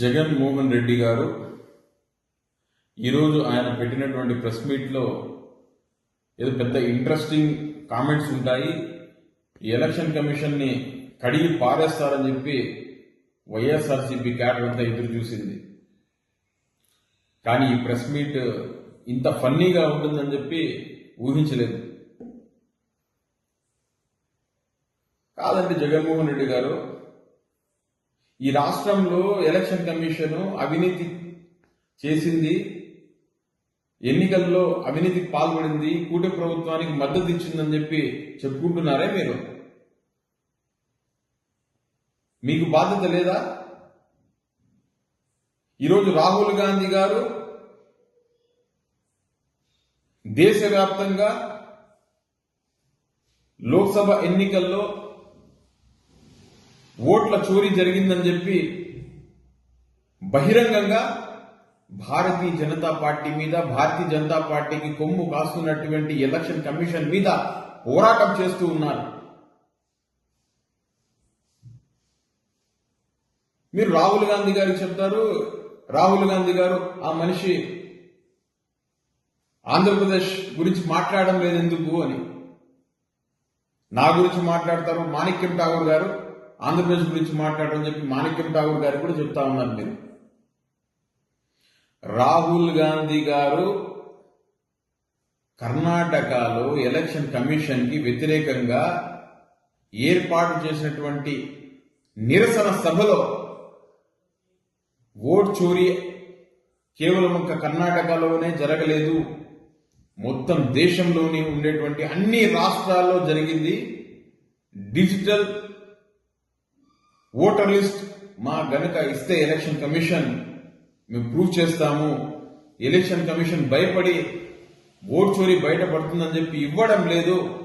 జగన్మోహన్ రెడ్డి గారు ఈరోజు ఆయన పెట్టినటువంటి ప్రెస్ మీట్లో ఏదో పెద్ద ఇంట్రెస్టింగ్ కామెంట్స్ ఉంటాయి. ఎలక్షన్ కమిషన్ని కడిగి పారేస్తారని చెప్పి వైఎస్ఆర్సీపీ క్యాడర్ అంతా ఎదురు చూసింది. కానీ ఈ ప్రెస్ మీట్ ఇంత ఫన్నీగా ఉంటుందని చెప్పి ఊహించలేదు. కాదండి జగన్మోహన్ రెడ్డి గారు ఈ రాష్ట్రంలో ఎలక్షన్ కమిషన్ అవినీతి చేసింది ఎన్నికల్లో అవినీతికి పాల్పడింది కూటమి ప్రభుత్వానికి మద్దతు ఇచ్చిందని చెప్పి చెప్పుకుంటున్నారే మీరు? మీకు బాధ్యత లేదా? ఈరోజు రాహుల్ గాంధీ గారు దేశవ్యాప్తంగా లోక్సభ ఎన్నికల్లో ఓట్ల చోరీ జరిగిందని చెప్పి బహిరంగంగా భారతీయ జనతా పార్టీ మీద భారతీయ జనతా పార్టీకి కొమ్ము కాస్తున్నటువంటి ఎలక్షన్ కమిషన్ మీద పోరాటం చేస్తూ ఉన్నారు. మీరు రాహుల్ గాంధీ గారికి చెప్తారు రాహుల్ గాంధీ గారు ఆ మనిషి ఆంధ్రప్రదేశ్ గురించి మాట్లాడడం లేదు ఎందుకు అని. నా గురించి మాట్లాడతారు మాణిక్యం ఠాగూర్ గారు. ఆంధ్రప్రదేశ్ గురించి మాట్లాడడం చెప్పి మాణిక్యం ఠాగూర్ గారు కూడా చెప్తా ఉన్నారు మీరు. రాహుల్ గాంధీ గారు కర్ణాటకలో ఎలక్షన్ కమిషన్కి వ్యతిరేకంగా ఏర్పాటు చేసినటువంటి నిరసన సభలో ఓట్ చోరీ కేవలం ఒక కర్ణాటకలోనే జరగలేదు. మొత్తం దేశంలోనే ఉండేటువంటి అన్ని రాష్ట్రాల్లో జరిగింది. డిజిటల్ ఓటర్ లిస్ట్ మా గనుక ఇస్తే ఎలక్షన్ కమిషన్ మేము ప్రూవ్ చేస్తాము. ఎలక్షన్ కమిషన్ భయపడి ఓట్ చోరీ బయటపడుతుందని చెప్పి ఇవ్వడం లేదు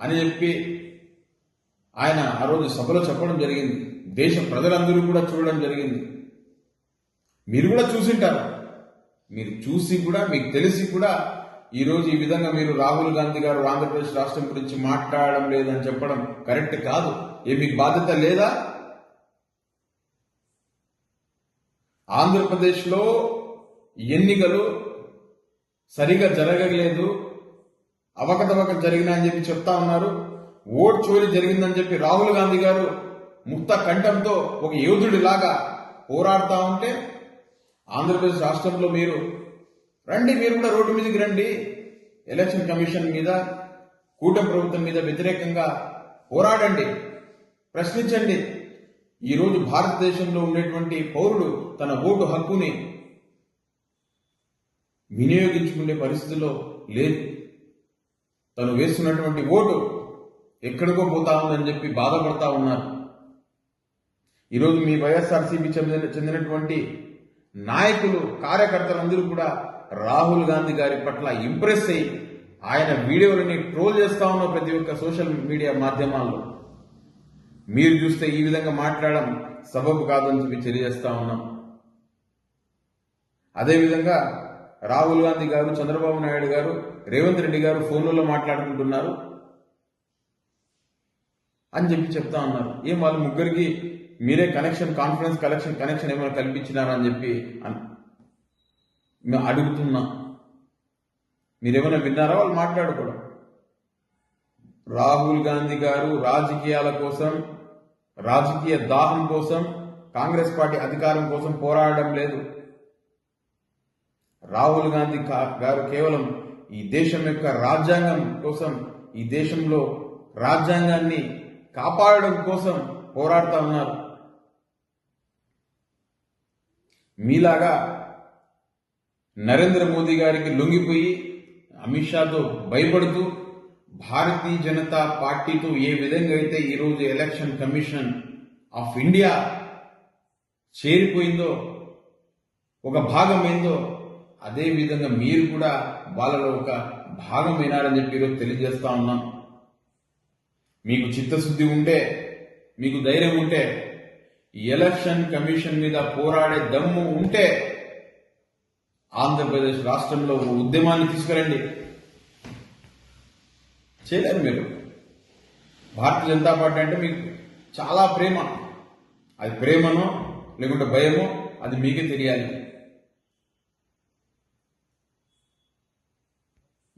అని చెప్పి ఆయన ఆ రోజు సభలో చెప్పడం జరిగింది. దేశ ప్రజలందరూ కూడా చూడడం జరిగింది. మీరు కూడా చూసింటారు. మీరు చూసి కూడా మీకు తెలిసి కూడా ఈరోజు ఈ విధంగా మీరు రాహుల్ గాంధీ గారు ఆంధ్రప్రదేశ్ రాష్ట్రం గురించి మాట్లాడడం లేదని చెప్పడం కరెక్ట్ కాదు. ఏ మీకు బాధ్యత లేదా? ఆంధ్రప్రదేశ్లో ఎన్నికలు సరిగా జరగలేదు. అవకతవక జరిగినాయని చెప్పి చెప్తా ఉన్నారు. ఓట్ చోరీ జరిగిందని చెప్పి రాహుల్ గాంధీ గారు ముక్త కంఠంతో ఒక యోధుడిలాగా పోరాడుతూ ఉంటే ఆంధ్రప్రదేశ్ రాష్ట్రంలో మీరు రండి మీరు కూడా రోడ్డు మీదకి రండి. ఎలక్షన్ కమిషన్ మీద కూటమి ప్రభుత్వం మీద వ్యతిరేకంగా పోరాడండి ప్రశ్నించండి. ఈరోజు భారతదేశంలో ఉండేటువంటి పౌరుడు తన ఓటు హక్కుని వినియోగించుకునే పరిస్థితిలో లేదు. తను వేస్తున్నటువంటి ఓటు ఎక్కడికో పోతా ఉందని చెప్పి బాధపడతా ఉన్నారు. ఈరోజు మీ వైఎస్ఆర్సీపీ చెందిన చెందినటువంటి నాయకులు కార్యకర్తలందరూ కూడా రాహుల్ గాంధీ గారి పట్ల ఇంప్రెస్ అయ్యి ఆయన వీడియోలని ట్రోల్ చేస్తా ఉన్న ప్రతి ఒక్క సోషల్ మీడియా మాధ్యమాల్లో. మీరు చూస్తే ఈ విధంగా మాట్లాడడం సబబు కాదని చెప్పి తెలియజేస్తా ఉన్నాం. అదేవిధంగా రాహుల్ గాంధీ గారు చంద్రబాబు నాయుడు గారు రేవంత్ రెడ్డి గారు ఫోన్లలో మాట్లాడుకుంటున్నారు అని చెప్పి చెప్తా ఉన్నారు. ఏం వాళ్ళు ముగ్గురికి మీరే కనెక్షన్ కాన్ఫరెన్స్ కలెక్షన్ కనెక్షన్ ఏమైనా కల్పించినారా అని చెప్పి అడుగుతున్నా. మీరేమైనా విన్నారా వాళ్ళు మాట్లాడుకోవడం? రాహుల్ గాంధీ గారు రాజకీయాల కోసం రాజకీయ దాహం కోసం కాంగ్రెస్ పార్టీ అధికారం కోసం పోరాడడం లేదు. రాహుల్ గాంధీ కా- గారు కేవలం ఈ దేశం యొక్క రాజ్యాంగం కోసం ఈ దేశంలో రాజ్యాంగాన్ని కాపాడడం కోసం పోరాడుతా ఉన్నారు. మీలాగా నరేంద్ర మోదీ గారికి లొంగిపోయి అమిత్ షాతో భయపడుతూ భారతీయ జనతా పార్టీతో ఏ విధంగా అయితే ఈరోజు ఎలక్షన్ కమిషన్ ఆఫ్ ఇండియా చేరిపోయిందో ఒక భాగం ఏందో అదే విధంగా మీరు కూడా వాళ్ళలో ఒక భాగమైనారని చెప్పి ఈరోజు తెలియజేస్తా ఉన్నాం. మీకు చిత్తశుద్ధి ఉంటే మీకు ధైర్యం ఉంటే ఎలక్షన్ కమిషన్ మీద పోరాడే దమ్ము ఉంటే ఆంధ్రప్రదేశ్ రాష్ట్రంలో ఒక ఉద్యమాన్ని తీసుకురండి. చేయలేరు మీరు. భారతీయ జనతా పార్టీ అంటే మీకు చాలా ప్రేమ. అది ప్రేమనో లేకుంటే భయమో అది మీకే తెలియాలి.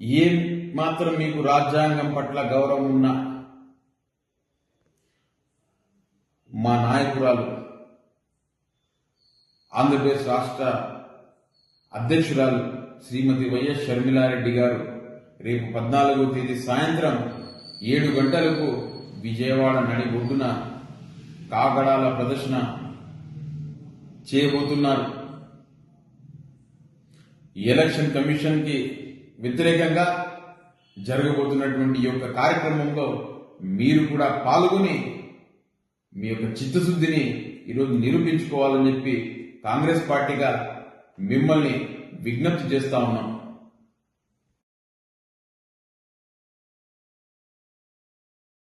ఏం మాత్రం మీకు రాజ్యాంగం పట్ల గౌరవం ఉన్నా మా నాయకురాలు ఆంధ్రప్రదేశ్ రాష్ట్ర అధ్యక్షురాలు శ్రీమతి వైఎస్ షర్మిలారెడ్డి గారు రేపు పద్నాలుగో తేదీ సాయంత్రం ఏడు గంటలకు విజయవాడ నడి ఒడ్డున కాగడాల ప్రదర్శన చేయబోతున్నారు. ఎలక్షన్ కమిషన్కి వ్యతిరేకంగా జరగబోతున్నటువంటి ఈ యొక్క కార్యక్రమంలో మీరు కూడా పాల్గొని మీ యొక్క చిత్తశుద్ధిని ఈరోజు నిరూపించుకోవాలని చెప్పి కాంగ్రెస్ పార్టీగా మిమ్మల్ని విజ్ఞప్తి చేస్తా ఉన్నాం.